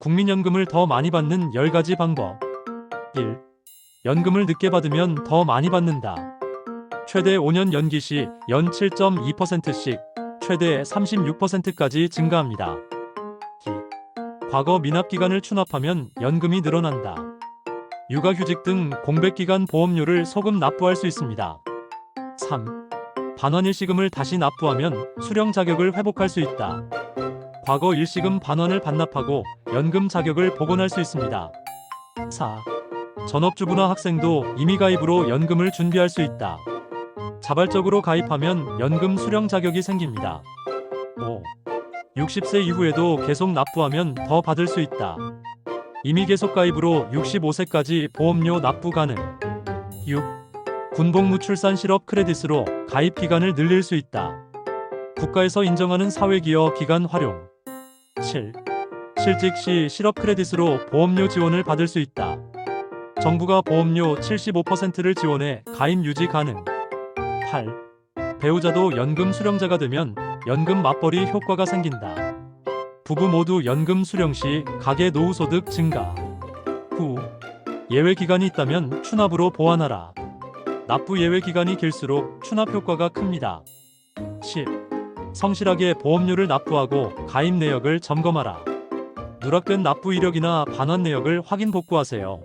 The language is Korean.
국민연금을 더 많이 받는 10가지 방법. 1. 연금을 늦게 받으면 더 많이 받는다. 최대 5년 연기 시 연 7.2%씩 최대 36%까지 증가합니다. 2. 과거 미납 기간을 추납하면 연금이 늘어난다. 육아휴직 등 공백기간 보험료를 소금 납부할 수 있습니다. 3. 반환 일시금을 다시 납부하면 수령 자격을 회복할 수 있다. 과거 일시금 반환을 반납하고 연금 자격을 복원할 수 있습니다. 4. 전업주부나 학생도 임의 가입으로 연금을 준비할 수 있다. 자발적으로 가입하면 연금 수령 자격이 생깁니다. 5. 60세 이후에도 계속 납부하면 더 받을 수 있다. 임의 계속 가입으로 65세까지 보험료 납부 가능. 6. 군복무 출산 실업 크레딧으로 가입 기간을 늘릴 수 있다. 국가에서 인정하는 사회기여 기간 활용. 7. 실직 시 실업 크레딧으로 보험료 지원을 받을 수 있다. 정부가 보험료 75%를 지원해 가입 유지 가능. 8. 배우자도 연금 수령자가 되면 연금 맞벌이 효과가 생긴다. 부부 모두 연금 수령 시 가계 노후 소득 증가. 9. 예외 기간이 있다면 추납으로 보완하라. 납부 예외 기간이 길수록 추납 효과가 큽니다. 10. 성실하게 보험료를 납부하고 가입 내역을 점검하라. 누락된 납부 이력이나 반환 내역을 확인 복구하세요.